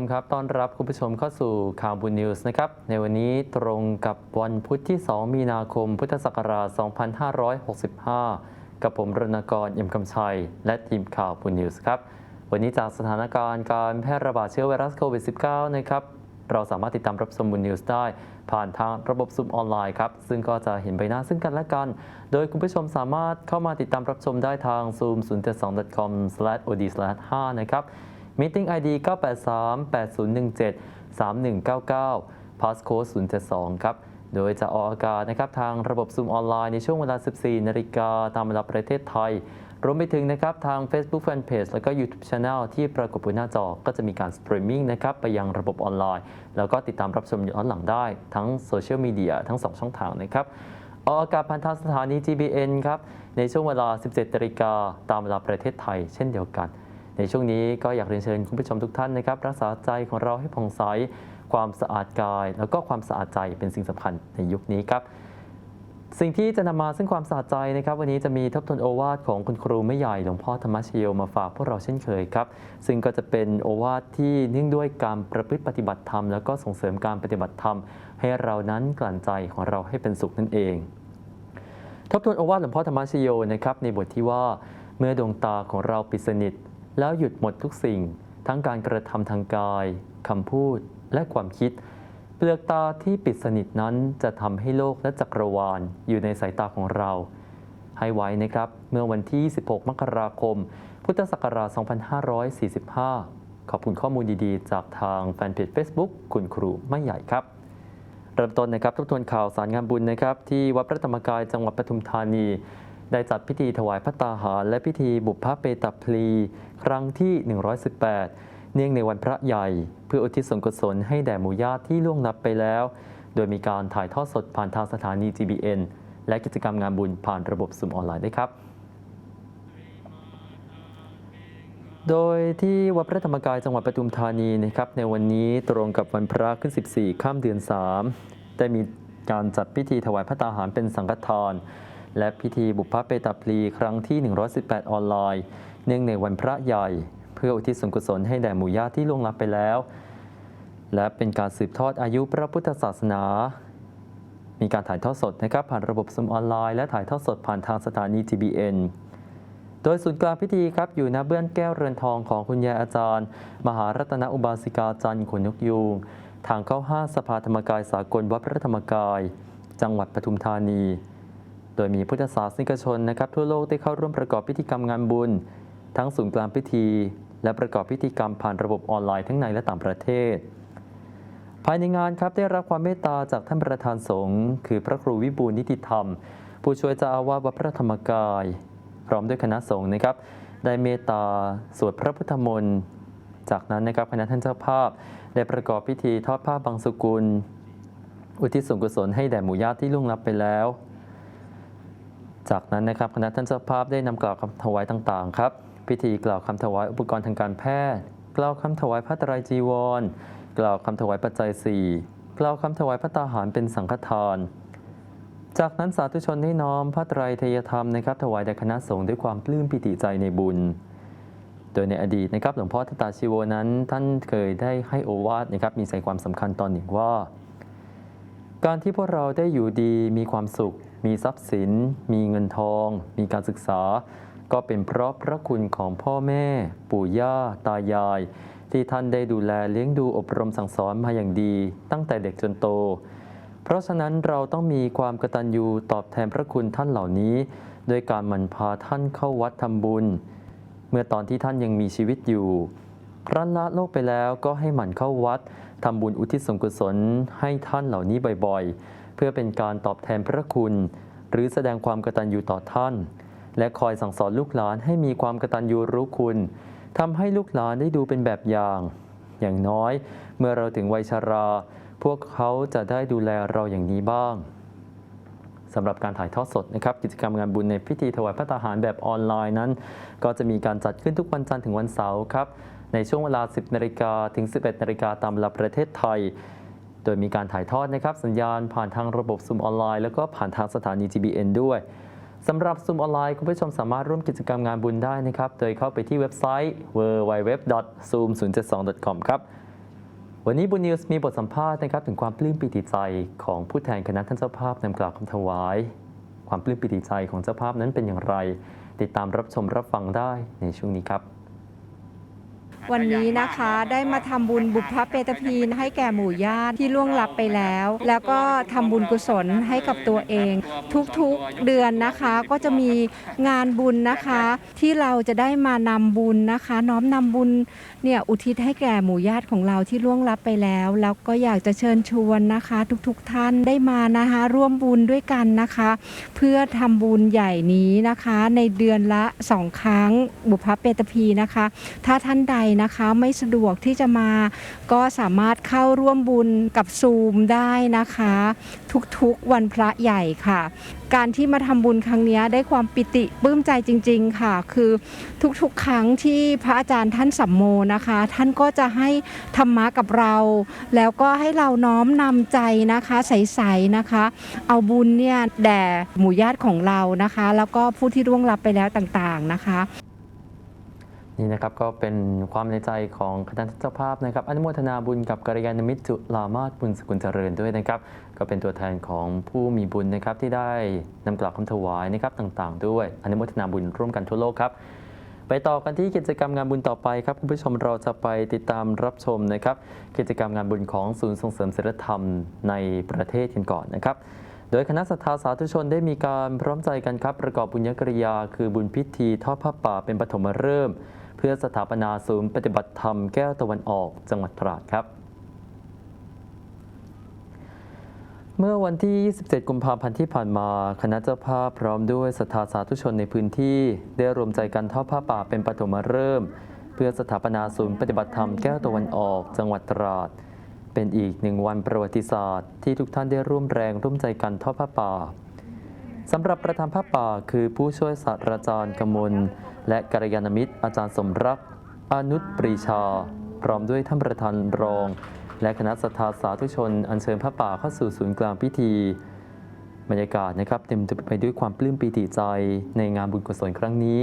มครับ ต้อนรับคุณผู้ชมเข้าสู่ข่าวบุญนิวส์นะครับ ในวันนี้ตรงกับวันพุธที่ 2 มีนาคม พุทธศักราช 2565 กับผมรณกรเอี่ยมคำชัย และทีมข่าวบุญนิวส์ครับ วันนี้จากสถานการณ์การแพร่ระบาดเชื้อไวรัสโควิด -19 นะครับ เราสามารถติดตามรับชมบุญนิวส์ได้ ผ่านทางระบบซูมออนไลน์ครับ ซึ่งก็จะเห็นใบหน้าซึ่งกันและกัน โดยคุณผู้ชมสามารถเข้ามาติดตามรับชมได้ทาง zoom 0 7 2 com od 5 นะครับ Meeting ID 983 8017 3199 Passcode 072 ครับ โดยจะออกอากาศนะครับทางระบบซูมออนไลน์ในช่วงเวลา 14 นาฬิกาตามเวลาประเทศไทย รวมไปถึงนะครับทาง Facebook Fanpage แล้วก็ YouTube Channel ที่ปรากฏบนหน้าจอ ก็จะมีการสตรีมมิ่งนะครับไปยังระบบออนไลน์ แล้วก็ติดตามรับชมย้อนหลังได้ ทั้งโซเชียลมีเดียทั้ง 2 ช่องทางนะครับออกอากาศผ่านทางสถานี GBN ครับ ในช่วงเวลา 17นาฬิกาตามเวลาประเทศไทย เช่นเดียวกัน ในช่วงนี้ก็อยากเรียนเชิญคุณผู้ชมทุกท่านนะครับ รักษาใจของเราให้ผ่องใสความสะอาดกาย แล้วก็ความสะอาดใจเป็นสิ่งสำคัญในยุคนี้ครับ สิ่งที่จะนำมาซึ่งความสะอาดใจนะครับ วันนี้จะมีทบทวนโอวาทของคุณครูไม่ใหญ่หลวงพ่อธรรมชโยมาฝากพวกเราเช่นเคยครับ ซึ่งก็จะเป็นโอวาทที่เนื่องด้วยการประพฤติปฏิบัติธรรมแล้วก็ส่งเสริมการปฏิบัติธรรม ให้เรานั้นกลั่นใจของเราให้เป็นสุขนั่นเอง ทบทวนโอวาทหลวงพ่อธรรมชโยนะครับในบทที่ว่าเมื่อดวงตาของเราปิดสนิท แล้วหยุดหมดทุกสิ่ง ทั้งการกระทำทางกายคำพูดและความคิด เปลือกตาที่ปิดสนิทนั้นจะทำให้โลกและจักรวาลอยู่ในสายตาของเรา ให้ไว้นะครับ เมื่อวันที่ 16 มกราคม พุทธศักราช 2545 ขอบคุณข้อมูลดีๆ จากทางแฟนเพจ Facebook คุณครูไม่ใหญ่ครับเริ่มต้นนะครับทบทวนข่าวสารงานบุญนะครับ ที่วัดพระธรรมกายจังหวัดปทุมธานี ได้จัดพิธีถวายพระตาหาร และพิธีบุพพเปตพลี ครั้งที่ 118 เนื่องในวันพระใหญ่ เพื่ออุทิศส่วนกุศลให้แด่หมู่ญาติที่ล่วงลับไปแล้ว โดยมีการถ่ายทอดสดผ่านทางสถานี GBN และกิจกรรมงานบุญผ่านระบบซูมออนไลน์ด้วยครับโดยที่วัดพระธรรมกายจังหวัดปทุมธานีนะครับในวันนี้ตรงกับวันพระขึ้น 14 ข้ามเดือน 3 ได้มีการจัดพิธีถวายพระตาหารเป็นสังฆทาน และพิธีบุพเพเปตพลีครั้งที่ 118 ออนไลน์ เนื่องในวันพระใหญ่ เพื่ออุทิศส่วนกุศลให้แด่หมู่ญาติที่ล่วงลับไปแล้ว และเป็นการสืบทอดอายุพระพุทธศาสนา มีการถ่ายทอดสดนะครับผ่านระบบซูมออนไลน์และถ่ายทอดสดผ่านทางสถานี TBN โดยศูนย์กลางพิธีครับอยู่ณเบื้องแก้วเรือนทองของคุณยายอาจารย์ มหารัตนอุบาสิกาจันทร์ขนนกยูงทางเข้าห้าสภาธรรมกายสากลวัดพระธรรมกาย จังหวัดปทุมธานี ดยมีพุทธศาสนิกชนนะครับทั่วโลกได้เข้าร่วมประกอบพิธีกรรมงานบุญ ทั้งศูนย์กลางพิธี และประกอบพิธีกรรมผ่านระบบออนไลน์ทั้งในและต่างประเทศ ภายในงานครับได้รับความเมตตาจากท่านประธานสงฆ์คือพระครูวิบูลนิติธรรม ผู้ช่วยเจ้าอาวาสวัดพระธรรมกาย พร้อมด้วยคณะสงฆ์นะครับ ได้เมตตาสวดพระพุทธมนต์จากนั้นนะครับคณะท่านเจ้าภาพ ได้ประกอบพิธีทอดผ้าบางสุกุล อุทิศส่วนกุศลให้แด่หมู่ญาติที่ล่วงลับไปแล้ว จากนั้นนะครับคณะท่านเจ้าภาพได้นำกล่าวคำถวายต่างๆครับ พิธีกล่าวคำถวายอุปกรณ์ทางการแพทย์ กล่าวคำถวายพระตรจีวร กล่าวคำถวายปัจจัยสี่กล่าวคำถวายพระตาหารเป็นสังฆทาน จากนั้นสาธุชนได้น้อมพระไตรเทยธรรมนะครับ ถวายแด่คณะสงฆ์ด้วยความปลื้มปิติใจในบุญ โดยในอดีตนะครับหลวงพ่อทตาชิโวนั้น ท่านเคยได้ให้โอวาทนะครับมีใจความสำคัญตอนหนึ่งว่า การที่พวกเราได้อยู่ดีมีความสุข มีทรัพย์สิน มีเงินทอง มีการศึกษา ก็เป็นเพราะพระคุณของพ่อแม่ ปู่ย่า ตายาย ที่ท่านได้ดูแลเลี้ยงดูอบรมสั่งสอนมาอย่างดี ตั้งแต่เด็กจนโต เพราะฉะนั้นเราต้องมีความกตัญญูตอบแทนพระคุณท่านเหล่านี้ โดยการหมั่นพาท่านเข้าวัดทำบุญ เมื่อตอนที่ท่านยังมีชีวิตอยู่ครั้นละโลกไปแล้วก็ให้หมั่นเข้าวัดทำบุญอุทิศส่วนกุศลให้ท่านเหล่านี้บ่อยๆ พื่อเป็นการตอบแทนพระคุณ หรือแสดงความกตัญญูต่อท่าน และคอยสั่งสอนลูกหลานให้มีความกตัญญูรู้คุณทำให้ลูกหลานได้ดูเป็นแบบอย่าง อย่างน้อย เมื่อเราถึงวัยชรา พวกเขาจะได้ดูแลเราอย่างนี้บ้างสำหรับการถ่ายทอดสดนะครับกิจกรรมงานบุญในพิธีถวายพระตาหารแบบออนไลน์นั้น ก็จะมีการจัดขึ้นทุกวันจันทร์ถึงวันเสาร์ครับในช่วงเวลา 10นาฬิกาถึง 11นาฬิกาตามเวลาประเทศไทย โดยมีการถ่ายทอดนะครับสัญญาณผ่านทางระบบซูมออนไลน์ แล้วก็ผ่านทางสถานี GBN ด้วยสำหรับซูมออนไลน์คุณผู้ชมสามารถร่วมกิจกรรมงานบุญได้นะครับ โดยเข้าไปที่เว็บไซต์ www.zoom072.com ครับวันนี้บุญนิวส์มีบทสัมภาษณ์นะครับถึงความปลื้มปิติใจของผู้แทนคณะท่านเจ้าภาพนำกล่าวคำถวาย ความปลื้มปิติใจของเจ้าภาพนั้นเป็นอย่างไร ติดตามรับชมรับฟังได้ในช่วงนี้ครับ วันนี้นะคะได้มาทำบุญบุพเพเตพีนให้แก่หมู่ญาติที่ล่วงลับไปแล้ว แล้วก็ทำบุญกุศลให้กับตัวเอง ทุกๆเดือนนะคะก็จะมีงานบุญนะคะ ที่เราจะได้มานำบุญนะคะ น้อมนำบุญเนี่ยอุทิศให้แก่หมู่ญาติของเราที่ล่วงลับไปแล้ว แล้วก็อยากจะเชิญชวนนะคะ ทุกๆท่านได้มานะคะ ร่วมบุญด้วยกันนะคะ เพื่อทำบุญใหญ่นี้นะคะ ในเดือนละสองครั้งบุพเพเตพีนะคะ ถ้าท่านใดนะคะ ไม่สะดวกที่จะมา ก็สามารถเข้าร่วมบุญกับซูมได้นะคะ ทุกๆวันพระใหญ่ค่ะ การที่มาทำบุญครั้งนี้ได้ความปิติปลื้มใจจริง ๆค่ะ คือทุกๆ ครั้งที่พระอาจารย์ท่านสัมโมนะคะ ท่านก็จะให้ธรรมะกับเรา แล้วก็ให้เราน้อมนำใจนะคะใสๆนะคะ เอาบุญเนี่ยแด่หมู่ญาติของเรานะคะ แล้วก็ผู้ที่ร่วงลับไปแล้วต่างๆนะคะ นี่นะครับก็เป็นความในใจของคณะเจ้าภาพนะครับอนุโมทนาบุญกับกัลยาณมิตรจุลามาศบุญสกุลเจริญด้วยนะครับ ก็เป็นตัวแทนของผู้มีบุญนะครับที่ได้นำกล่าวคำถวายนะครับต่างๆ ด้วยอนุโมทนาบุญร่วมกันทั่วโลกครับไปต่อกันที่กิจกรรมงานบุญต่อไปครับคุณผู้ชมเราจะไปติดตามรับชมนะครับ กิจกรรมงานบุญของศูนย์ส่งเสริมศีลธรรมในประเทศกันก่อนนะครับโดยคณะสัทธาสาธุชนได้มีการพร้อมใจกันครับ ประกอบบุญญกริยา คือบุญพิธีทอดผ้าป่าเป็นปฐมฤกษ์ เพื่อสถาปนาศูนย์ปฏิบัติธรรมแก้วตะวันออกจังหวัดตราดครับ เมื่อวันที่ 27 กุมภาพันธ์ที่ผ่านมา คณะเจ้าภาพพร้อมด้วยศรัทธาสาธุชนในพื้นที่ ได้รวมใจกันทอดผ้าป่าเป็นปฐมฤกษ์เพื่อสถาปนาศูนย์ปฏิบัติธรรมแก้วตะวันออกจังหวัดตราด เป็นอีกหนึ่งวันประวัติศาสตร์ ที่ทุกท่านได้ร่วมแรงร่วมใจกันทอดผ้าป่า สำหรับประธานผ้าป่าคือผู้ช่วยศาสตราจารย์กมล และกัลยาณมิตร อาจารย์สมรักอนุชปรีชา พร้อมด้วยท่านประธานรอง และคณะศรัทธาสาธุชน อัญเชิญผ้าป่าเข้าสู่ศูนย์กลางพิธี บรรยากาศนะครับเต็มไปด้วยความปลื้มปีติใจในงานบุญกุศลครั้งนี้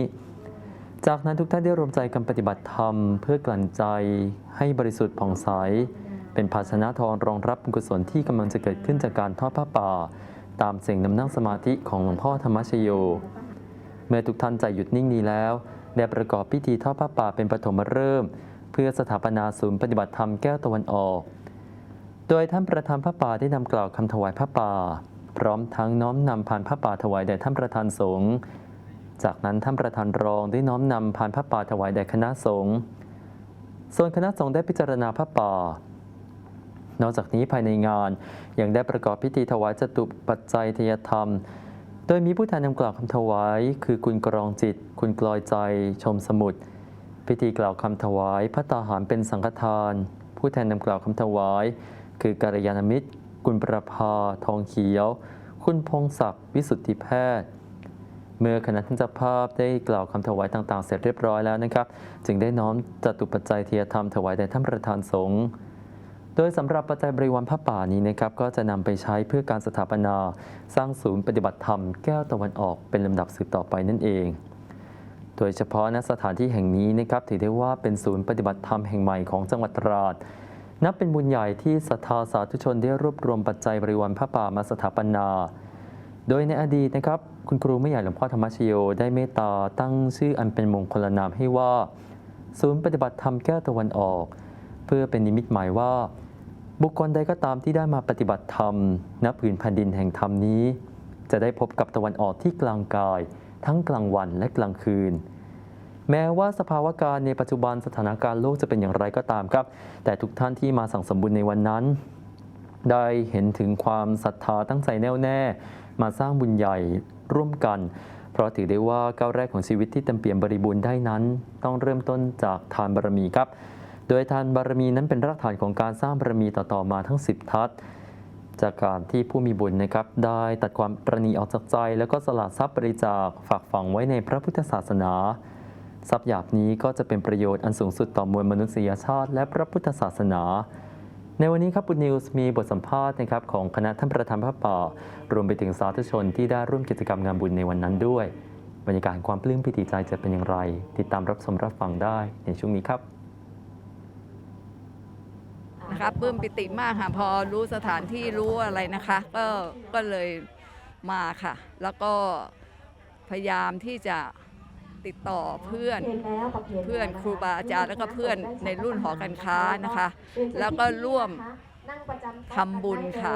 จากนั้นทุกท่านได้รวมใจกันปฏิบัติธรรม เพื่อกลั่นใจให้บริสุทธิ์ผ่องใสเป็นภาชนะทองรองรับบุญกุศลที่กำลังจะเกิดขึ้นจากการทอดผ้าป่า ตามเสียงนำนั่งสมาธิของหลวงพ่อธรรมชโย เมื่อทุกท่านใจหยุดนิ่งนี้แล้ว ได้ประกอบพิธีทอดผ้าป่าเป็นปฐมฤกษ์เพื่อสถาปนาศูนย์ปฏิบัติธรรมแก้วตะวันออก โดยท่านประธานผ้าป่าได้นำกล่าวคำถวายผ้าป่า พร้อมทั้งน้อมนำผ่านผ้าป่าถวายแด่ท่านประธานสงฆ์จากนั้นท่านประธานรองได้น้อมนำผ่านผ้าป่าถวายแด่คณะสงฆ์ส่วนคณะสงฆ์ได้พิจารณาผ้าป่า นอกจากนี้ภายในงาน ยังได้ประกอบพิธีถวายจตุปัจจัยทยธรรม โดยมีผู้แทนนำกล่าวคำถวาย คือคุณกรองจิต คุณกลอยใจ ชมสมุทรพิธีกล่าวคำถวายพระตาหารเป็นสังฆทาน ผู้แทนนำกล่าวคำถวาย คือกัลยาณมิตร คุณประภา ทองเขียว คุณพงศักดิ์วิสุทธิแพทย์เมื่อคณะท่านเจ้าภาพได้กล่าวคำถวายต่าง ๆ เสร็จเรียบร้อยแล้วนะครับ จึงได้น้อมจตุปัจจัยเทียธรรมถวายแด่ท่านประธานสงฆ์ โดยสำหรับปัจจัยบริวารพระป่านี้นะครับก็จะนำไปใช้เพื่อการสถาปนา สร้างศูนย์ปฏิบัติธรรมแก้วตะวันออกเป็นลำดับสืบต่อไปนั่นเอง โดยเฉพาะณสถานที่แห่งนี้นะครับถือได้ว่าเป็นศูนย์ปฏิบัติธรรมแห่งใหม่ของจังหวัดตราดนับเป็นบุญใหญ่ที่ศรัทธาสาธุชนได้รวบรวมปัจจัยบริวารพระป่ามาสถาปนา โดยในอดีตนะครับคุณครูไม่ใหญ่หลวงพ่อธรรมชโยได้เมตตาตั้งชื่ออันเป็นมงคลนามให้ว่า ศูนย์ปฏิบัติธรรมแก้วตะวันออก เพื่อเป็นนิมิตหมายว่า บุคคลใดก็ตามที่ได้มาปฏิบัติธรรมณผืนแผ่นดินแห่งธรรมนี้ จะได้พบกับตะวันออกที่กลางกาย ทั้งกลางวันและกลางคืน แม้ว่าสภาวะการในปัจจุบันสถานการณ์โลกจะเป็นอย่างไรก็ตามครับ แต่ทุกท่านที่มาสั่งสมบุญในวันนั้น ได้เห็นถึงความศรัทธาตั้งใจแน่วแน่ มาสร้างบุญใหญ่ร่วมกัน เพราะถือได้ว่าก้าวแรกของชีวิตที่เต็มเปี่ยมบริบูรณ์ได้นั้น ต้องเริ่มต้นจากทานบารมีครับ โดยทานบารมีนั้นเป็นรากฐานของการสร้างบารมีต่อๆมาทั้ง 10 ทัศจากการที่ผู้มีบุญนะครับได้ตัดความประนีออกจากใจ แล้วก็สละทรัพย์บริจาคฝากฝังไว้ในพระพุทธศาสนา ทรัพย์หยาบนี้ก็จะเป็นประโยชน์อันสูงสุดต่อมวลมนุษยชาติ และพระพุทธศาสนา ในวันนี้ครับบุญนิวส์มีบทสัมภาษณ์นะครับของคณะท่านประธานพระป่ารวมไปถึงสาธุชนที่ได้ร่วมกิจกรรมงานบุญในวันนั้นด้วย บรรยากาศความปลื้มปิติใจจะเป็นอย่างไร ติดตามรับชมรับฟังได้ในช่วงนี้ครับ นะคะปลื้มปิติมากค่ะพอรู้สถานที่รู้อะไรนะคะ ก็ก็เลยมาค่ะ แล้วก็พยายามที่จะติดต่อเพื่อนเพื่อนครูบาอาจารย์แล้วก็เพื่อนในรุ่นหอการค้านะคะ แล้วก็ร่วมทำบุญค่ะ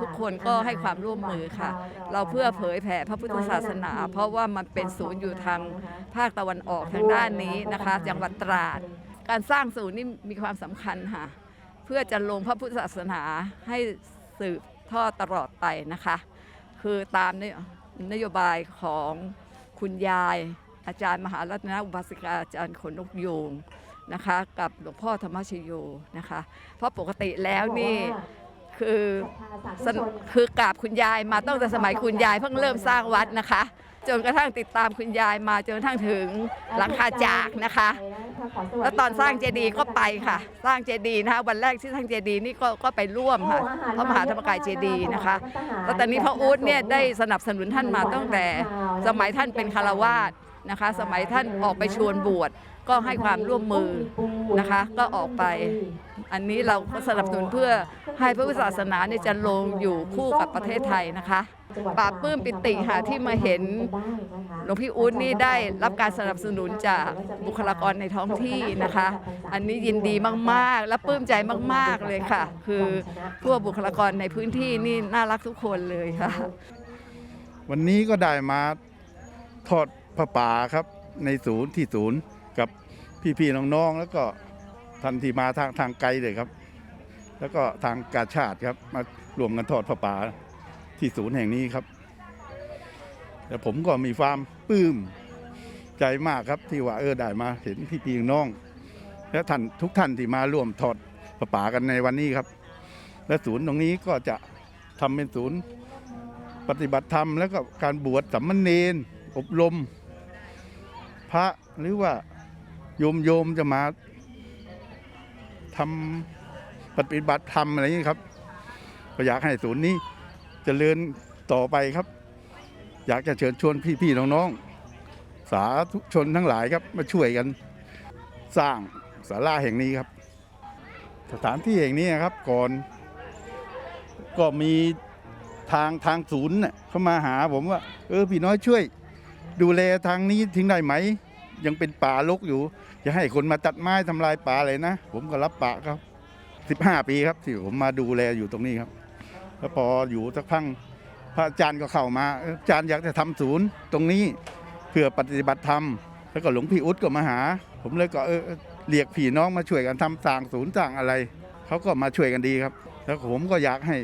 ทุกคนก็ให้ความร่วมมือค่ะ เราเพื่อเผยแผ่พระพุทธศาสนา เพราะว่ามันเป็นศูนย์อยู่ทางภาคตะวันออกทางด้านนี้นะคะ จังหวัดตราด การสร้างศูนย์นี่มีความสำคัญค่ะ พื่อจะลงพระพุทธศาสนาให้สืบทอดตลอดไปนะคะ คือตามนโยนยบายของคุณยาย อาจารย์มหารัตนอุบาสิกาอาจารย์ขนนกยูงนะคะกับหลวงพ่อธรรมชโยนะคะ เพราะปกติแล้วนี่คือคือกราบคุณยายมาตั้งแต่สมัยคุณยายเพิ่งเริ่มสร้างวัดนะคะ จนกระทั่งติดตามคุณยายมาจนกระทั่งถึงหลังคาจากนะคะ แล้วตอนสร้างเจดีย์ก็ไปค่ะ สร้างเจดีย์นะคะวันแรกที่สร้างเจดีย์นี่ก็ก็ไปร่วมค่ะพระมหาธรรมกายเจดีย์นะคะแล้วตอนนี้พระอู๊ดเนี่ยได้สนับสนุนท่านมาตั้งแต่ สมัยท่านเป็นคารวาสนะคะ สมัยท่านออกไปชวนบวชก็ให้ความร่วมมือนะคะ ก็ออกไป อันนี้เราก็สนับสนุนเพื่อให้พระพุทธศาสนาเนี่ยจะลงอยู่คู่กับประเทศไทยนะคะ ปราบปลื้มปิติค่ะที่มาเห็นหลวงพี่อู๊ดนี่ได้รับการสนับสนุนจากบุคลากรในท้องที่นะคะ อันนี้ยินดีมากๆ และปลื้มใจมาก ๆเลยค่ะ คือพวกบุคลากรในพื้นที่นี่น่ารักทุกคนเลยค่ะ วันนี้ก็ได้มาทอดพระป่าครับในศูนย์ที่ศูนย์กับพี่ๆน้องๆแล้วก็ท่านที่มาทางทางไกลเลยครับ แล้วก็ทางกาชาติครับมารวมกันทอดพระป่า ที่ศูนย์แห่งนี้ครับ แต่ผมก็มีความปลื้มใจมากครับที่ว่าเออได้มาเห็นพี่ๆน้อง และท่านทุกท่านที่มาร่วมทอดพระปากันในวันนี้ครับ และศูนย์ตรงนี้ก็จะทำเป็นศูนย์ปฏิบัติธรรม แล้วก็การบวชสัมมเนนอบรม พระหรือว่าโยมโยมจะมาทำปฏิบัติธรรมอะไรอย่างนี้ครับก็อยากให้ศูนย์นี้ เจริญต่อไปครับ อยากจะเชิญชวนพี่ๆน้องๆ สาธุชนทั้งหลายครับมาช่วยกัน สร้างศาลาแห่งนี้ครับ สถานที่แห่งนี้ครับก่อน ก็มีทางทางศูนย์น่ะเขามาหาผมว่า เออพี่น้อยช่วย ดูแลทางนี้ทิ้งได้ไหม ยังเป็นป่ารกอยู่จะให้คนมาตัดไม้ทำลายป่าเลยนะ ผมก็รับปากครับสิบห้าปีครับที่ผมมาดูแลอยู่ตรงนี้ครับ แล้วพออยู่สักพังพระอาจารย์ก็เข้ามาอาจารย์อยากจะทำศูนย์ตรงนี้เพื่อปฏิบัติธรรมแล้วก็หลวงพี่อุดก็มาหา ผมเลยก็เออเรียกพี่น้องมาช่วยกันทำสร้างศูนย์สร้างอะไรเขาก็มาช่วยกันดีครับ แล้วผมก็อยากให้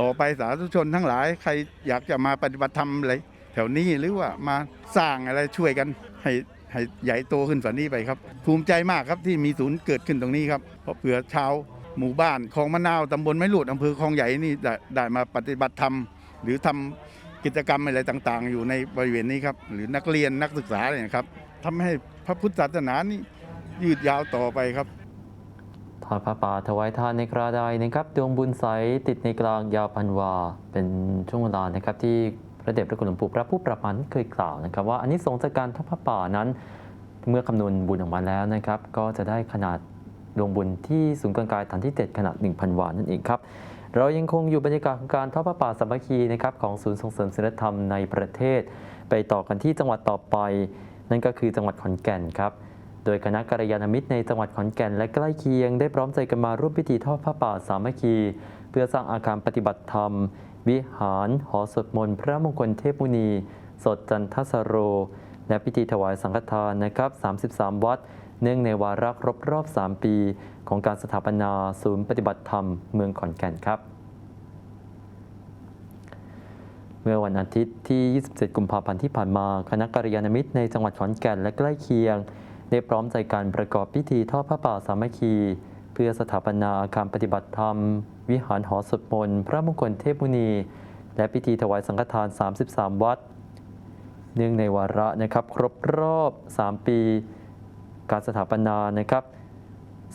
ต่อไปสาธุชนทั้งหลายใครอยากจะมาปฏิบัติธรรมอะไรแถวนี้หรือว่ามาสร้างอะไรช่วยกันให้ให้ใหญ่โตขึ้นฝันนี้ไปครับ ภูมิใจมากครับที่มีศูนย์เกิดขึ้นตรงนี้ครับเพราะเผื่อชาว หมู่บ้านคลองมะนาวตำบลไม้หลุดอำเภอคลองใหญ่นี่ได้ได้มาปฏิบัติธรรม หรือทำกิจกรรมอะไรต่างๆ อยู่ในบริเวณนี้ครับ หรือนักเรียนนักศึกษาอะไรนี่ยครับทำให้พระพุทธศาสนานี่ยืดยาวต่อไปครับ ทอดผ้าป่าถวายทานในกระไดนะครับดวงบุญใสติดในกลางยาวพันวา เป็นช่วงเวลานะครับที่พระเดชพระคุณหลวงปู่พระผู้ประพันธ์เคยกล่าวนะครับ ว่าอันนี้สงส์จากการทอดผ้าป่านั้น เมื่อคำนวณบุญออกมาแล้วนะครับ ก็จะได้ขนาด ดวงบุญที่ศูนย์กลางกายฐานที่ 7 ขนาด 1,000 วานนั่นเองครับ เรายังคงอยู่บรรยากาศของการทอดผ้าป่าสามัคคีนะครับของศูนย์ส่งเสริมศิลธรรมในประเทศ ไปต่อกันที่จังหวัดต่อไป นั่นก็คือจังหวัดขอนแก่นครับโดยคณะกัลยาณมิตรในจังหวัดขอนแก่นและใกล้เคียง ได้พร้อมใจกันมาร่วมพิธีทอดผ้าป่าสามัคคี เพื่อสร้างอาคารปฏิบัติธรรม วิหาร หอสวดมนต์พระมงคลเทพมุนี สดจันทสโร และพิธีถวายสังฆทานนะครับ 33 วัด เนื่องในวาระครบรอบ 3 ปี ของการสถาปนาศูนย์ปฏิบัติธรรมเมืองขอนแก่นครับ เมื่อวันอาทิตย์ที่ 27 กุมภาพันธ์ที่ผ่านมาคณะกัลยาณมิตรในจังหวัดขอนแก่นและใกล้เคียง ได้พร้อมใจการประกอบพิธีทอดพระป่าสามัคคี เพื่อสถาปนาอาคารปฏิบัติธรรม วิหารหอสวดมนต์พระมงคลเทพมุนี และพิธีถวายสังฆทาน 33 วัดเนื่องในวาระนะครับครบรอบ 3 ปี การสถาปนานะครับ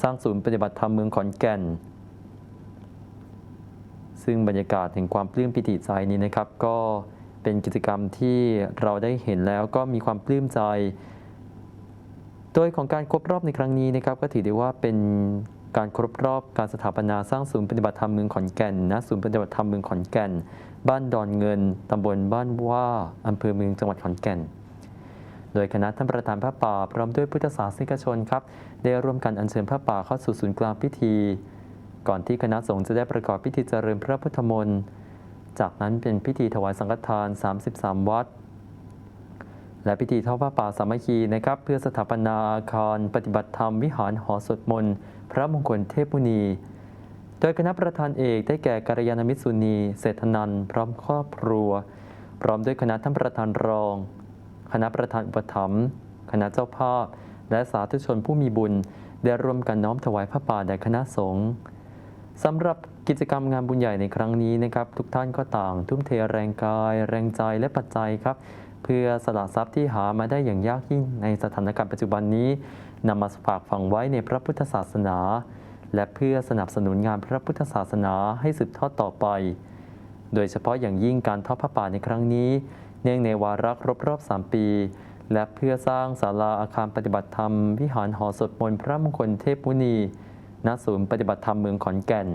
สร้างศูนย์ปฏิบัติธรรมเมืองขอนแก่น ซึ่งบรรยากาศแห่งความปลื้มปิติใจนี้นะครับ ก็เป็นกิจกรรมที่เราได้เห็นแล้วก็มีความปลื้มใจ โดยของการครบรอบในครั้งนี้นะครับ ก็ถือได้ว่าเป็นการครบรอบการสถาปนาสร้างศูนย์ปฏิบัติธรรมเมืองขอนแก่นณศูนย์ปฏิบัติธรรมเมืองขอนแก่น บ้านดอนเงินตำบลบ้านว่าอำเภอเมืองจังหวัดขอนแก่น โดยคณะท่านประธานพระป่าพร้อมด้วยพุทธศาสนิกชนครับ ได้ร่วมกันอัญเชิญพระป่าเข้าสู่ศูนย์กลางพิธี ก่อนที่คณะสงฆ์จะได้ประกอบพิธีเจริญพระพุทธมนต์จากนั้นเป็นพิธีถวายสังฆทาน 33 วัดและพิธีทอดผ้าป่าสามัคคีนะครับ เพื่อสถาปนาอาคารปฏิบัติธรรมวิหารหอสวดมนต์พระมงคลเทพมุนี โดยคณะประธานเอกได้แก่กัลยาณมิตรสุนี เศรษฐนัน พร้อมครอบครัว พร้อมด้วยคณะท่านประธานรอง คณะประธานอุปถัมภ์คณะเจ้าภาพ และสาธุชนผู้มีบุญ ได้ร่วมกันน้อมถวายพระป่าแด่คณะสงฆ์สำหรับกิจกรรมงานบุญใหญ่ในครั้งนี้นะครับ ทุกท่านก็ต่าง ทุ่มเทแรงกาย แรงใจและปัจจัยครับ เพื่อสละทรัพย์ที่หามาได้อย่างยากยิ่งในสถานการณ์ปัจจุบันนี้นำมาฝากฝังไว้ในพระพุทธศาสนา และเพื่อสนับสนุนงานพระพุทธศาสนาให้สืบทอดต่อไป โดยเฉพาะอย่างยิ่งการทอดพระป่าในครั้งนี้ เนื่องในวาระครบรอบ 3 ปี และเพื่อสร้างศาลาอาคารปฏิบัติธรรม วิหารหอสวดมนต์พระมงคลเทพมุนีณศูนย์ปฏิบัติธรรมเมืองขอนแก่น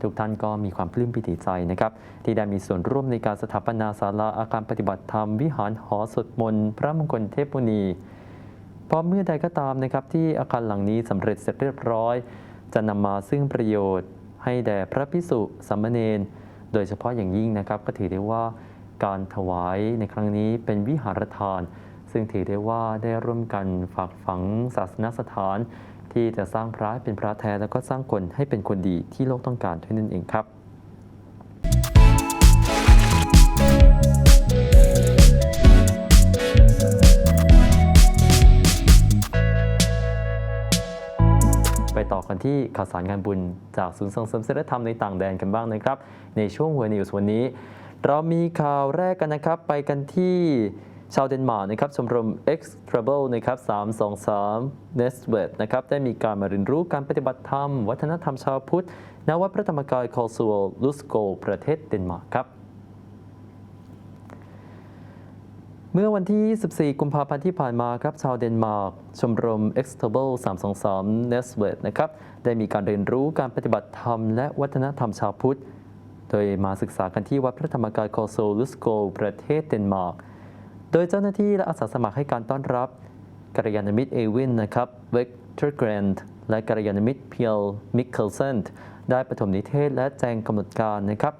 ทุกท่านก็มีความปลื้มปิติใจนะครับ ที่ได้มีส่วนร่วมในการสถาปนาศาลาอาคารปฏิบัติธรรม วิหารหอสวดมนต์พระมงคลเทพมุนีพราะเมื่อใดก็ตามนะครับที่อาคารหลังนี้สำเร็จเสร็จเรียบร้อย จะนำมาซึ่งประโยชน์ ให้แด่พระพิสุสามมเณรโดยเฉพาะอย่างยิ่งนะครับ ก็ถือได้ว่า การถวายในครั้งนี้เป็นวิหารทาน ซึ่งถือได้ว่าได้ร่วมกันฝากฝังศาสนสถาน ที่จะสร้างพระเป็นพระแท้แล้วก็สร้างคนให้เป็นคนดีที่โลกต้องการด้วยนั่นเองครับไปต่อกันที่ข่าวสารงานบุญจากศูนย์ส่งเสริมศิลธรรมในต่างแดนกันบ้างนะครับ ในช่วง World News วันนี้ เรามีข่าวแรกกันนะครับ ไปกันที่ชาวเดนมาร์กนะครับชมรม X Trouble นะครับ 323 n e s w e t นะครับ ได้มีการมาเรียนรู้การปฏิบัติธรรม วัฒนธรรมชาวพุทธณวัดพระธรรมกายคอลซัวลุสโก ประเทศเดนมาร์กครับเมื่อวันที่24กุมภาพันธ์ที่ผ่านมาครับ ชาวเดนมาร์ก ชมรม x t a b l e 323 n e s w e t นะครับ ได้มีการเรียนรู้การปฏิบัติธรรมและวัฒนธรรมชาวพุทธ ดยมาศึกษากันที่วัดพระธรรมกายคอโซลุสโก ประเทศเดนมาร์ก โดยเจ้าหน้าที่และอาสาสมัครให้การต้อนรับกัลยาณมิตรเอวินนะครับเวกเทอร์แกรนด์และกัลยาณมิตรเพียลมิคเคิลเซนได้ปฐมนิเทศและแจงกำหนดการนะครับ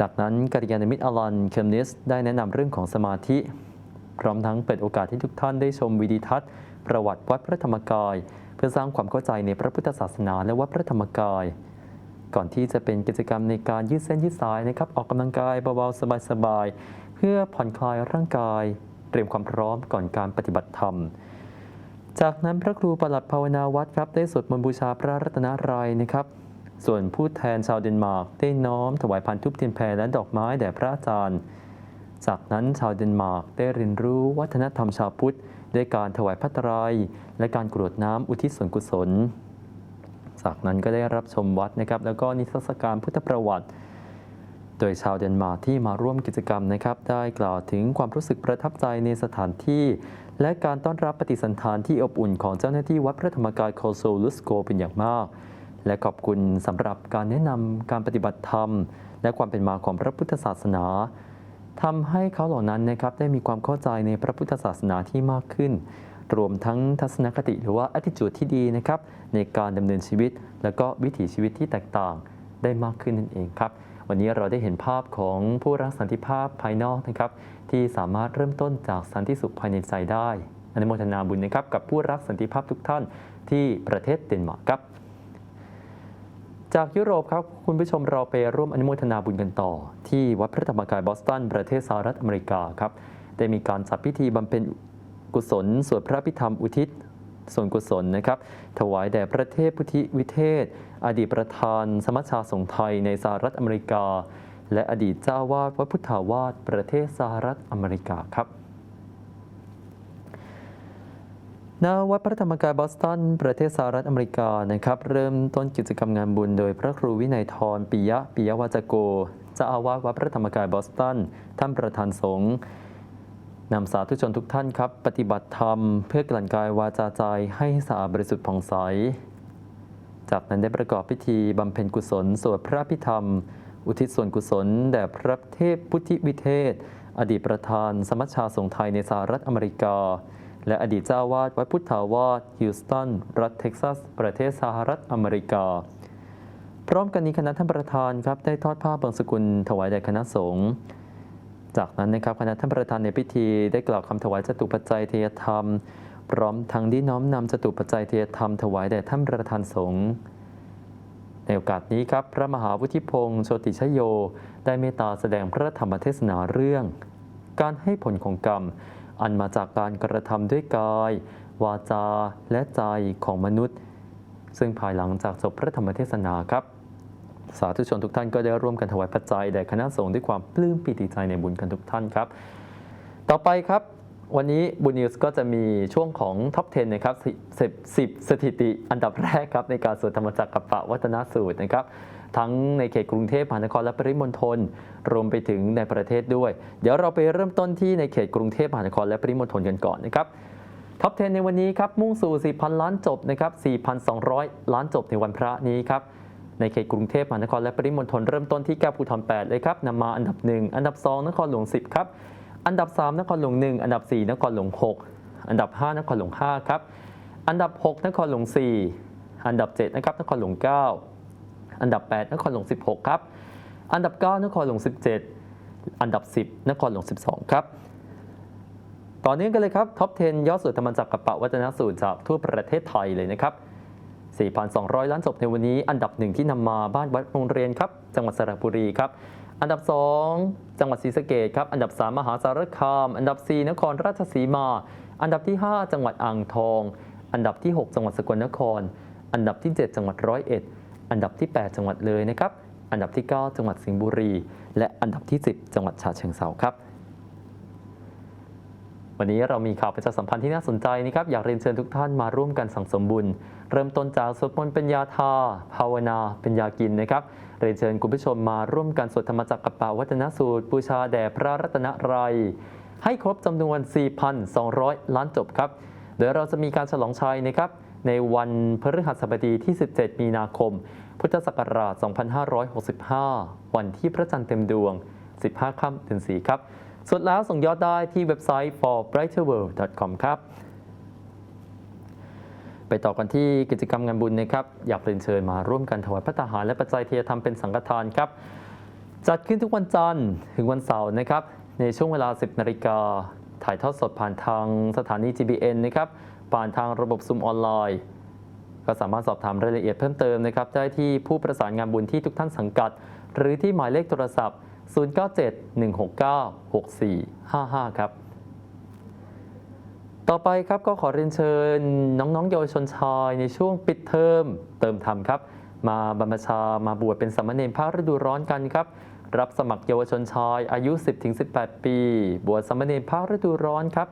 จากนั้นกัลยาณมิตรอลันเคมนิสได้แนะนำเรื่องของสมาธิ พร้อมทั้งเปิดโอกาสให้ทุกท่านได้ชมวิดีทัศน์ ประวัติวัดพระธรรมกาย เพื่อสร้างความเข้าใจในพระพุทธศาสนาและวัดพระธรรมกาย ก่อนที่จะเป็นกิจกรรมในการยืดเส้นยืดสายนะครับ ออกกำลังกายเบาๆ สบายๆ เพื่อผ่อนคลายร่างกาย เตรียมความพร้อมก่อนการปฏิบัติธรรม จากนั้นพระครูประหลัดภาวนาวัดครับได้สวดมนต์บูชาพระรัตนตรัยนะครับ ส่วนผู้แทนชาวเดนมาร์กได้น้อมถวายพันธุบเทียนแพรและดอกไม้แด่พระอาจารย์ จากนั้นชาวเดนมาร์กได้เรียนรู้วัฒนธรรมชาวพุทธด้วยการถวายพระตรัยและการกรวดน้ำอุทิศส่วนกุศล จากนั้นก็ได้รับชมวัดนะครับแล้วก็นิทรรศการพุทธประวัติ โดยชาวเดนมาร์กที่มาร่วมกิจกรรมนะครับ ได้กล่าวถึงความรู้สึกประทับใจในสถานที่ และการต้อนรับปฏิสันถานที่อบอุ่นของเจ้าหน้าที่วัดพระธรรมกายโคโซลุสโกเป็นอย่างมาก และขอบคุณสำหรับการแนะนำการปฏิบัติธรรม และความเป็นมาของพระพุทธศาสนาทำให้เขาเหล่านั้นนะครับได้มีความเข้าใจในพระพุทธศาสนาที่มากขึ้น รวมทั้งทัศนคติหรือว่า attitude ที่ดีนะครับ ในการดำเนินชีวิต และก็วิถีชีวิตที่แตกต่างได้มากขึ้นนั่นเองครับ วันนี้เราได้เห็นภาพของผู้รักสันติภาพภายนอกนะครับ ที่สามารถเริ่มต้นจากสันติสุขภายในใจได้อนุโมทนาบุญนะครับกับผู้รักสันติภาพทุกท่านที่ประเทศเดนมาร์กครับ จากยุโรปครับคุณผู้ชมเราไปร่วมอนุโมทนาบุญกันต่อ ที่วัดพระธรรมกายบอสตันประเทศสหรัฐอเมริกาครับได้มีการจัดพิธีบำเพ็ญ กุศลสวดพระพิธรรมอุทิศส่วนกุศลนะครับ ถวายแด่พระเทพพุทธิวิเทศ อดีตประธานสมัชชาสงฆ์ไทยในสหรัฐอเมริกา และอดีตเจ้าวาดวัดพุทธาวาสประเทศสหรัฐอเมริกาครับณวัดพระธรรมกายบอสตัน ประเทศสหรัฐอเมริกานะครับ เริ่มต้นกิจกรรมงานบุญโดยพระครูวินัยทรปิยะปิยวาจโกเจ้าอาวาสวัดพระธรรมกายบอสตัน ท่านประธานสงฆ์ นำสาธุชนทุกท่านครับ ปฏิบัติธรรมเพื่อกลั่นกายวาจาใจให้สะอาดบริสุทธิ์ผ่องใส จากนั้นได้ประกอบพิธีบำเพ็ญกุศลสวดพระพิธรรม อุทิศส่วนกุศลแด่พระเทพพุทธิวิเทศ อดีตประธานสมัชชาสงฆ์ไทยในสหรัฐอเมริกา และอดีตเจ้าวาดวัดพุทธาวาสฮิวสตัน รัฐเท็กซัส ประเทศสหรัฐอเมริกา พร้อมกันนี้คณะท่านประธานครับได้ทอดผ้าบางสกุลถวายแด่คณะสงฆ์ จากนั้นนะครับคณะท่านประธานในพิธีได้กล่าวคำถวายจตุปัจจัยเทยธรรม พร้อมทั้งได้น้อมนำจตุปัจจัยเทยธรรมถวายแด่ท่านประธานสงฆ์ในโอกาสนี้ครับ พระมหาวุฒิพงศ์โชติชโย ได้เมตตาแสดงพระธรรมเทศนาเรื่อง การให้ผลของกรรม อันมาจากการกระทำด้วยกาย วาจาและใจของมนุษย์ ซึ่งภายหลังจากจบพระธรรมเทศนาครับ สาธุชนทุกท่านก็ได้ร่วมกันถวายปัจจัยแด่คณะสงฆ์ด้วยความปลื้มปิติใจในบุญกันทุกท่านครับ ต่อไปครับวันนี้บุญนิวส์ก็จะมีช่วงของท็อป 10 นะครับ10 10 สถิติอันดับแรกครับในการสวดธรรมจักรกับปะวัฒนสูตรนะครับ ทั้งในเขตกรุงเทพมหานครและปริมณฑลรวมไปถึงในประเทศด้วย เดี๋ยวเราไปเริ่มต้นที่ในเขตกรุงเทพมหานครและปริมณฑลกันก่อนนะครับท็อป 10 ในวันนี้ครับมุ่งสู่ 4,000 ล้านจบนะครับ 4,200 ล้านจบในวันพระนี้ครับ ในเขตกรุงเทพมหานครและปริมณฑลเริ่มต้นที่แก้วภูทร8เลยครับนำมาอันดับ 1 อันดับ 2 นครหลวง 10 ครับ อันดับ 3 นครหลวง 1 อันดับ 4 นครหลวง 6 อันดับ 5 นครหลวง 5 ครับ อันดับ 6 นครหลวง 4 อันดับ 7 นะครับ นครหลวง 9 อันดับ 8 นครหลวง 16 ครับ อันดับ 9 นครหลวง 17 อันดับ 10 นครหลวง 12 ครับต่อเนื่องกันเลยครับท็อป 10 ยอดสวดธรรมจักรกับปะวัฒนสูตรจากทั่วประเทศไทยเลยนะครับ 4,200 ล้านศพในวันนี้ อันดับหนึ่งที่นำมาบ้านวัดโรงเรียนครับจังหวัดสระบุรีครับอันดับ 2 จังหวัดศรีสะเกษครับ อันดับ 3 มหาสารคาม อันดับ 4 นครราชสีมา อันดับที่ 5 จังหวัดอ่างทอง อันดับที่ 6 จังหวัดสกลนคร อันดับที่ 7 จังหวัดร้อยเอ็ด อันดับที่ 8 จังหวัดเลยนะครับ อันดับที่ 9 จังหวัดสิงห์บุรี และอันดับที่ 10 จังหวัดฉะเชิงเทราครับ วันนี้เรามีข่าวประชาสัมพันธ์ที่น่าสนใจนะครับ อยากเรียนเชิญทุกท่านมาร่วมกันสั่งสมบุญ เริ่มต้นจากสวดมนต์เป็นยาทา ภาวนาเป็นยากินนะครับเรียนเชิญคุณผู้ชมมาร่วมกันสวดธรรมจักรกับปาวัฒนสูตรบูชาแด่พระรัตนตรัย ให้ครบจำนวน 4,200 ล้านจบครับเดี๋ยวเราจะมีการฉลองชัยนะครับในวันพฤหัสบดีที่ 17 มีนาคม พุทธศักราช 2565 วันที่พระจันทร์เต็มดวง 15 ค่ำเดือน4ครับ สุดแล้วส่งยอดได้ที่เว็บไซต์ forbrighterworld.com ครับ ไปต่อกันที่กิจกรรมงานบุญนะครับ อยากเรียนเชิญมาร่วมกันถวายพระทหารและปัจจัยเทียธรรมเป็นสังฆทานครับ จัดขึ้นทุกวันจันทร์ถึงวันเสาร์นะครับ ในช่วงเวลา 10นาฬิกาถ่ายทอดสดผ่านทางสถานี GBN นะครับ ผ่านทางระบบซุมออนไลน์ ก็สามารถสอบถามรายละเอียดเพิ่มเติมนะครับ ได้ที่ผู้ประสานงานบุญที่ทุกท่านสังกัด หรือที่หมายเลขโทรศัพท์ 0971696455 ครับ ต่อไปครับก็ขอเรียนเชิญน้องๆเยาวชนชายในช่วงปิดเทอมเติมธรรมครับ มาบรรพชามาบวชเป็นสามเณรภาคฤดูร้อนกันครับ รับสมัครเยาวชนชายอายุ 10-18 ปี บวชสามเณรภาคฤดูร้อนครับ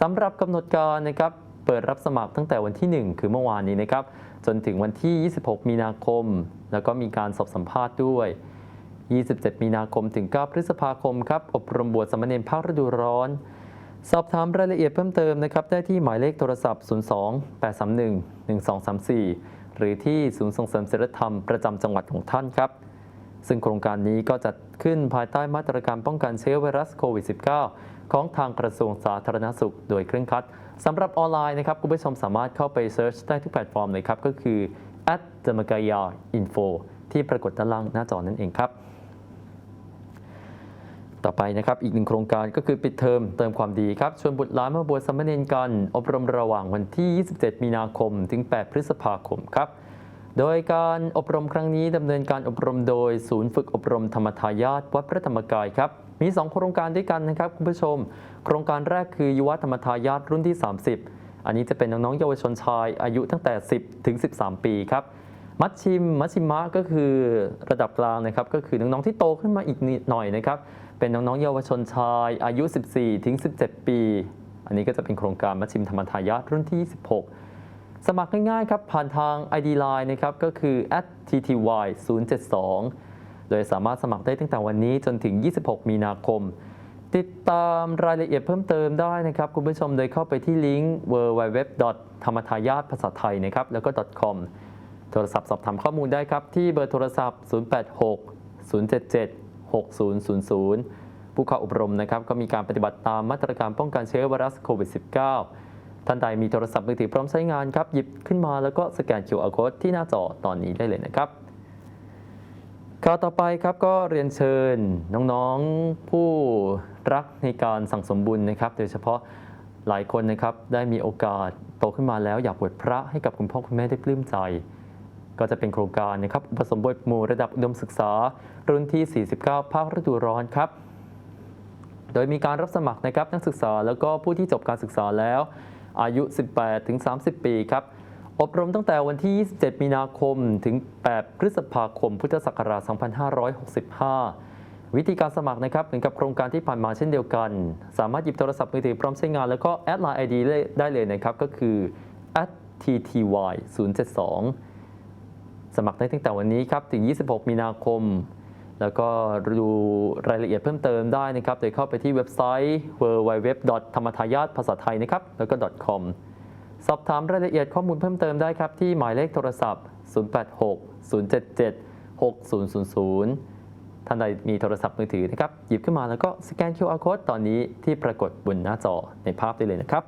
สำหรับกำหนดการนะครับเปิดรับสมัครตั้งแต่วันที่ 1 คือเมื่อวานนี้นะครับ จนถึงวันที่ 26 มีนาคม แล้วก็มีการสอบสัมภาษณ์ด้วย 27 มีนาคมถึง 9 พฤษภาคมครับ อบรมบวชสามเณรภาคฤดูร้อน สอบถามรายละเอียดเพิ่มเติมนะครับได้ที่หมายเลขโทรศัพท์ 02 831 1234 หรือที่ศูนย์ส่งเสริมศิลธรรมประจำจังหวัดของท่านครับ ซึ่งโครงการนี้ก็จัดขึ้นภายใต้มาตรการป้องกันเชื้อไวรัสโควิด -19 ของทางกระทรวงสาธารณสุข โดยเคร่งครัดสำหรับออนไลน์นะครับคุณผู้ชมสามารถเข้าไปเซิร์ชได้ทุกแพลตฟอร์มเลยครับก็คือ d e m a g a y a info ที่ปรากฏด้านล่างหน้าจอนั่นเองครับ ต่อไปนะครับอีกหนึ่งโครงการก็คือปิดเทอมเติมความดีครับชวนบุตรหลานมาบวชสมเณรกัน อบรมระหว่างวันที่ 27 มีนาคม ถึง 8 พฤษภาคมครับโดยการอบรมครั้งนี้ดำเนินการอบรมโดยศูนย์ฝึกอบรมธรรมทายาทวัดพระธรรมกายครับมี 2 โครงการด้วยกันนะครับคุณผู้ชม โครงการแรกคือยุวธรรมทายาทรุ่นที่ 30 อันนี้จะเป็นน้องๆเยาวชนชายอายุตั้งแต่ 10 ถึง 13 ปีครับมัชชิมมัชชิมะก็คือระดับกลางนะครับก็คือน้องๆที่โตขึ้นมาอีกหน่อยนะครับ เป็นน้องๆเยาวชนชาย อายุ 14 ถึง 17 ปี อันนี้ก็จะเป็นโครงการมัชชิมธรรมทายาทรุ่นที่ 26 สมัครง่ายๆครับ ผ่านทาง ID Line นะครับ ก็คือ @tty 072 โดยสามารถสมัครได้ตั้งแต่วันนี้จนถึง 26 มีนาคม ติดตามรายละเอียดเพิ่มเติมได้นะครับ คุณผู้ชมโดยเข้าไปที่ลิงก์ www ธรรมทายาทภาษาไทยนะครับแล้วก็ .com โทรศัพท์สอบถามข้อมูลได้ครับ ที่เบอร์โทรศัพท์ 086 077 6000 ผู้เข้าอบรมนะครับก็มีการปฏิบัติตามมาตรการป้องกันเชื้อไวรัสโควิด -19 ท่านใดมีโทรศัพท์มือถือพร้อมใช้งานครับหยิบขึ้นมาแล้วก็สแกน QR code ที่หน้าจอตอนนี้ได้เลยนะครับข่าวต่อไปครับก็เรียนเชิญน้องๆผู้รักในการสั่งสมบุญนะครับ โดยเฉพาะหลายคนนะครับได้มีโอกาสโตขึ้นมาแล้วอยากบวชพระให้กับคุณพ่อคุณแม่ได้ปลื้มใจ ก็จะเป็นโครงการนะครับอุปสมบทหมู่ระดับอุดมศึกษา รุ่นที่ 49 ภาคฤดูร้อนครับ โดยมีการรับสมัครนะครับนักศึกษาแล้วก็ผู้ที่จบการศึกษาแล้ว อายุ 18ถึง30 ปีครับอบรมตั้งแต่วันที่ 27 มีนาคม ถึง 8 พฤษภาคม พุทธศักราช 2565 วิธีการสมัครนะครับเหมือนกับโครงการที่ผ่านมาเช่นเดียวกัน สามารถหยิบโทรศัพท์มือถือพร้อมใช้งานแล้วก็แอดไลน์ ID ได้เลยนะครับ ก็คือ @tty 072 สมัครได้ตั้งแต่วันนี้ครับถึง 26 มีนาคม แล้วก็ดูรายละเอียดเพิ่มเติมได้นะครับ โดยเข้าไปที่เว็บไซต์ www ธรรมทายาทภาษาไทยนะครับ แล้วก็ .com สอบถามรายละเอียดข้อมูลเพิ่มเติมได้ครับ ที่หมายเลขโทรศัพท์ 086 077 6000 ท่านใดมีโทรศัพท์มือถือนะครับ หยิบขึ้นมาแล้วก็สแกน QR code ตอนนี้ที่ปรากฏบนหน้าจอในภาพได้เลยนะครับ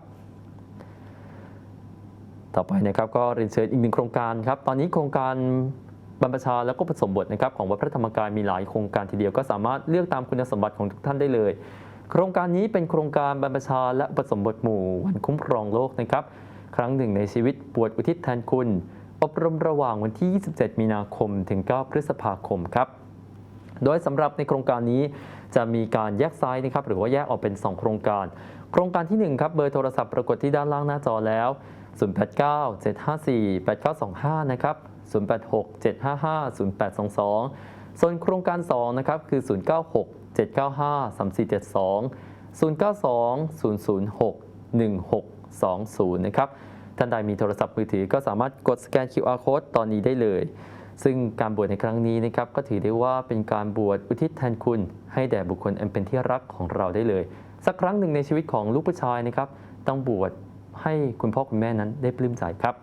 ต่อไปนะครับก็เรียนเชิญอีกหนึ่งโครงการครับตอนนี้โครงการบรรพชาแล้วก็ผสมบทนะครับของวัดพระธรรมกายมีหลายโครงการทีเดียวก็สามารถเลือกตามคุณสมบัติของทุกท่านได้เลย โครงการนี้เป็นโครงการบรรพชาและผสมบทหมู่วันคุ้มครองโลกนะครับครั้งหนึ่งในชีวิตบวชอุทิศแทนคุณ อบรมระหว่างวันที่ 27 มีนาคมถึง 9 พฤษภาคมครับโดยสำหรับในโครงการนี้จะมีการแยกซ้ายนะครับหรือว่าแยกออกเป็น 2 โครงการ โครงการที่1ครับเบอร์โทรศัพท์ปรากฏที่ด้านล่างหน้าจอแล้ว 089 754 8925 นะครับ 086 755 0822 ส่วนโครงการ 2 นะครับ คือ 096 795 3472 092 006 1620 นะครับ ท่านใดมีโทรศัพท์มือถือก็สามารถกดสแกน QR code ตอนนี้ได้เลย ซึ่งการบวชในครั้งนี้นะครับก็ถือได้ว่าเป็นการบวชอุทิศแทนคุณ ให้แด่บุคคลอันเป็นที่รักของเราได้เลย สักครั้งหนึ่งในชีวิตของลูกผู้ชายนะครับต้องบวช ให้คุณพ่อคุณแม่นั้นได้ปลื้มใจครับ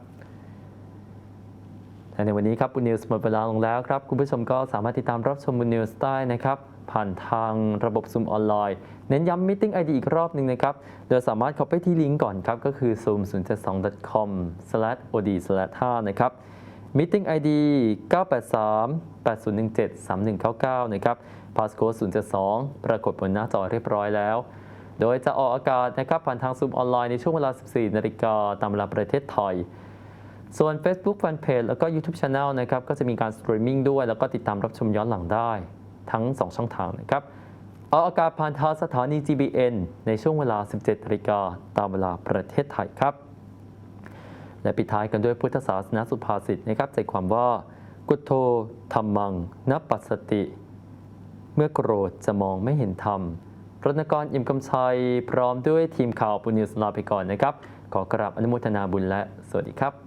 และในวันนี้ครับบุญนิวส์หมดเวลาลงแล้วครับ คุณผู้ชมก็สามารถติดตามรับชมบุญนิวส์ได้นะครับ ผ่านทางระบบซูมออนไลน์ เน้นย้ำ Meeting ID อีกรอบหนึ่งนะครับ โดยสามารถเข้าไปที่ลิงก์ก่อนครับ ก็คือ zoom 0 7 2 com od 5 นะครับ Meeting ID 983 8017 3199 นะครับ Passcode 072 ปรากฏบนหน้าจอเรียบร้อยแล้ว โดยจะออกอากาศนะครับผ่านทางซูมออนไลน์ในช่วงเวลา 14 นาฬิกาตามเวลาประเทศไทย ส่วน Facebook Fanpage แล้วก็ YouTube Channel นะครับก็จะมีการสตรีมมิ่งด้วย แล้วก็ติดตามรับชมย้อนหลังได้ ทั้ง 2 ช่องทางนะครับออกอากาศผ่านทางสถานี GBN ในช่วงเวลา 17นาฬิกาตามเวลาประเทศไทยครับ และปิดท้ายกันด้วยพุทธศาสนาสุภาษิตนะครับใจความว่า กุโทธรรมังนปัสสติ เมื่อโกรธจะมองไม่เห็นธรรม รณกรอิ่มกำชัยพร้อมด้วยทีมข่าวปุญญสลาไปก่อนนะครับ ขอกราบอนุโมทนาบุญและสวัสดีครับ